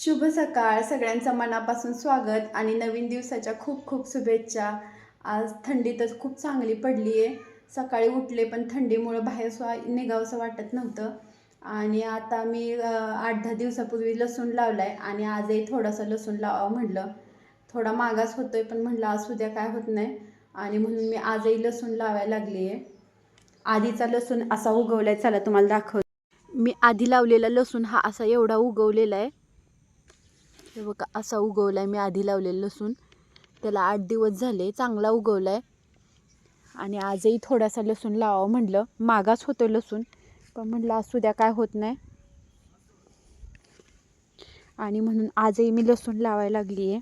शुभ सकाळ. सगळ्यांचं मनापासून स्वागत आणि नवीन दिवसाच्या खूप खूप शुभेच्छा. आज थंडी तर खूप चांगली पडली आहे सकाळी उठले पण थंडीमुळं बाहेर स्वा निघावंसं वाटत नव्हतं. आणि आता मी आठ दहा दिवसापूर्वी लसूण लावला आहे आणि आजही थोडासा लसूण लावावं म्हटलं. थोडा मागास होतो आहे पण म्हटलं आज उद्या काय होत नाही. आणि म्हणून मी आजही लसूण लावायला लागली आहे आधीचा लसूण असा उगवला आहे चला तुम्हाला दाखव मी आधी लावलेला लसूण हा असा एवढा उगवलेला आहे. हे बघा असा उगवला आहे मी आधी लावलेला लसूण. त्याला आठ दिवस झाले चांगला उगवला आहे आणि आजही थोडासा लसूण लावावं म्हटलं. मागास होतो लसूण पण म्हटलं असू द्या काय होत नाही. आणि म्हणून आजही मी लसूण लावायला लागली आहे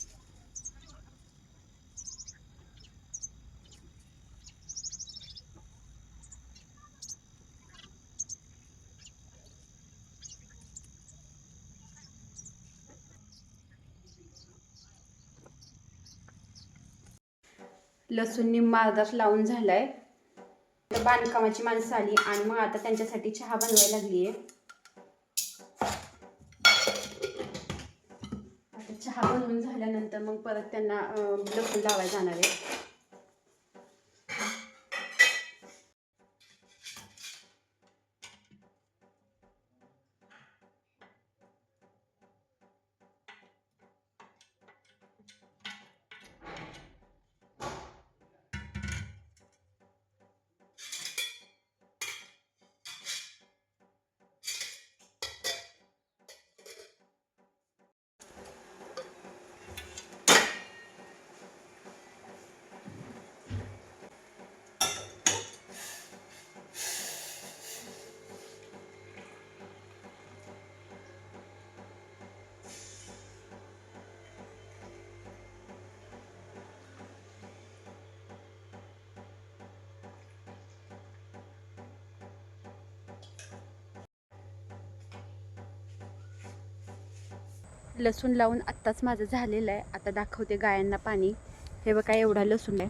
लसूण निम्मा अर्धाच लावून झालाय. तर बांधकामाची माणसं आली आणि मग आता त्यांच्यासाठी चहा बनवायला लागली आहे आता चहा बनवून झाल्यानंतर मग परत त्यांना लसूण लावायला जाणार आहे. लसूण लावून आत्ताच माझं झालेलं आहे. आता दाखवते गायांना पाणी. हे बघा एवढा लसूण आहे.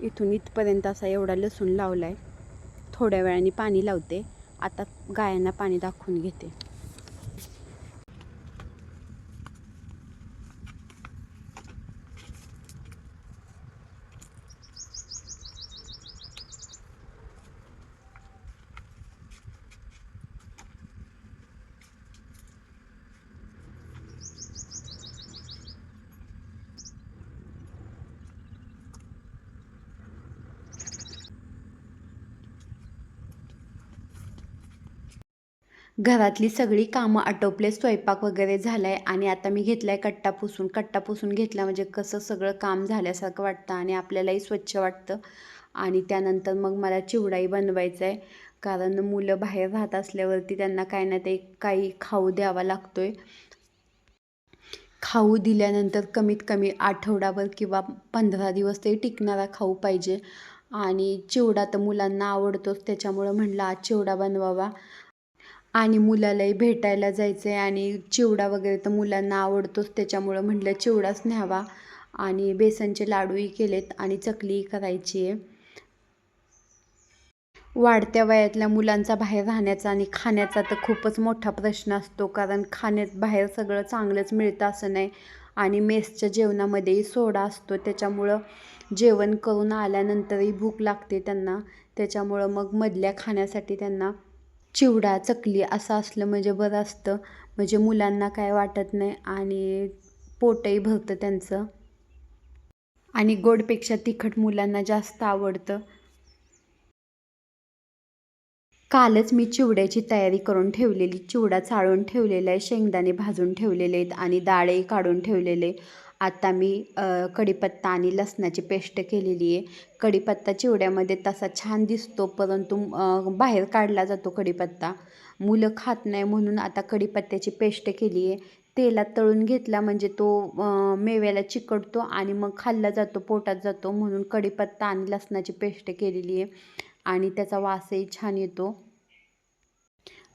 इथून इथपर्यंत असा एवढा लसूण लावला आहे थोड्या वेळाने पाणी लावते. आता गायांना पाणी दाखवून घेते. घरातली सगळी कामं आटोपले स्वयंपाक वगैरे झाला आहे आणि आता मी घेतला आहे कट्टा पुसून. कट्टा पुसून घेतला म्हणजे कसं सगळं काम झाल्यासारखं वाटतं आणि आपल्यालाही स्वच्छ वाटतं. आणि त्यानंतर मग मला चिवडाही बनवायचा आहे कारण मुलं बाहेर राहत असल्यावरती त्यांना काही ना ते काही खाऊ द्यावा लागतो आहे खाऊ दिल्यानंतर कमीत कमी आठवडाभर किंवा पंधरा दिवस तरी टिकणारा खाऊ पाहिजे. आणि चिवडा तर मुलांना आवडतोच. त्याच्यामुळं म्हणलं आज चिवडा बनवावा. आणि मुलालाही भेटायला जायचं आहे आणि चिवडा वगैरे तर मुलांना आवडतोच त्याच्यामुळं म्हटलं चिवडाच न्यावा. आणि बेसनचे लाडूही केलेत आणि चकलीही करायची आहे. वाढत्या वयातल्या मुलांचा बाहेर राहण्याचा आणि खाण्याचा तर खूपच मोठा प्रश्न असतो कारण खाण्यात बाहेर सगळं चांगलंच मिळतं असं नाही. आणि मेसच्या जेवणामध्येही सोडा असतो त्याच्यामुळं जेवण करून आल्यानंतरही भूक लागते त्यांना. त्याच्यामुळं मग मधल्या खाण्यासाठी त्यांना चिवडा चकली असं असलं म्हणजे बरं असतं. म्हणजे मुलांना काय वाटत नाही आणि पोटही भरतं त्यांचं. आणि गोडपेक्षा तिखट मुलांना जास्त आवडतं. कालच मी चिवड्याची तयारी करून ठेवलेली. चिवडा चाळून ठेवलेला आहे शेंगदाणे भाजून ठेवलेले आहेत आणि डाळही काढून ठेवलेले आता मी कढीपत्ता आणि लसणाची पेस्ट केलेली आहे. कढीपत्ता चिवड्यामध्ये तसा छान दिसतो परंतु बाहेर काढला जातो कढीपत्ता. मुलं खात नाही म्हणून आता कढीपत्त्याची पेस्ट केली आहे. तेलात तळून घेतला म्हणजे तो मेव्याला चिकटतो आणि मग खाल्ला जातो पोटात जातो म्हणून कढीपत्ता आणि लसणाची पेस्ट केलेली आहे. आणि त्याचा वासही छान येतो.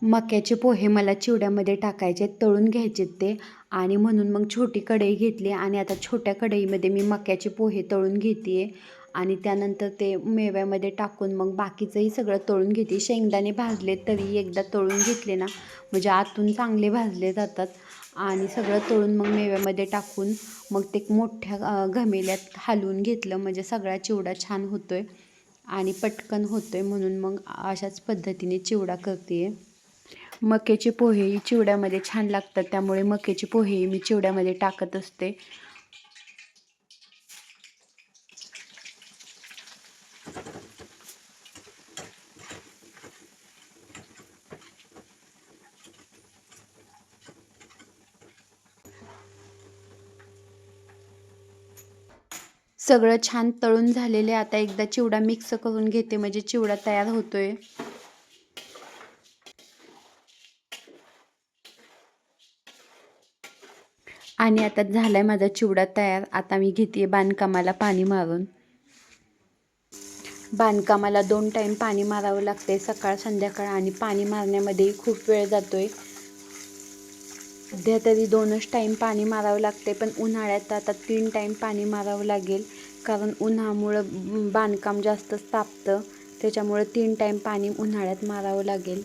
मक्याचे पोहे मला चिवड्यामध्ये टाकायचे तळून घ्यायचे ते. आणि म्हणून मग छोटी कढई घेतली आणि आता छोट्या कढईमध्ये मी मक्याचे पोहे तळून घेते आणि त्यानंतर ते मेव्यामध्ये टाकून मग बाकीचंही सगळं तळून घेते शेंगदाणे भाजले तरी एकदा तळून घेतले ना म्हणजे आतून चांगले भाजले जातात. आणि सगळं तळून मग मेव्यामध्ये टाकून मग ते मोठ्या घमेल्यात हलवून घेतलं म्हणजे सगळा चिवडा छान होतो आहे आणि पटकन होतो आहे म्हणून मग अशाच पद्धतीने चिवडा करते आहे मक्याचे पोहे चिवड्यामध्ये छान लागतात त्यामुळे मक्याचे पोहे मी चिवड्यामध्ये टाकत असते. सगळं छान तळून झालेले आता एकदा चिवडा मिक्स करून घेते म्हणजे चिवडा तयार होतोय. आणि आता झालाय माझा चिवडा तयार. आता मी घेते बांधकामाला पाणी मारून. बांधकामाला दोन टाईम पाणी मारावं लागते सकाळ संध्याकाळ आणि पाणी मारण्यामध्येही खूप वेळ जातो आहे सध्या तरी दोनच टाईम पाणी मारावं लागते पण उन्हाळ्यात आता तीन टाईम पाणी मारावं लागेल. कारण उन्हामुळं बांधकाम जास्त तापतं त्याच्यामुळं तीन टाईम पाणी उन्हाळ्यात मारावं लागेल.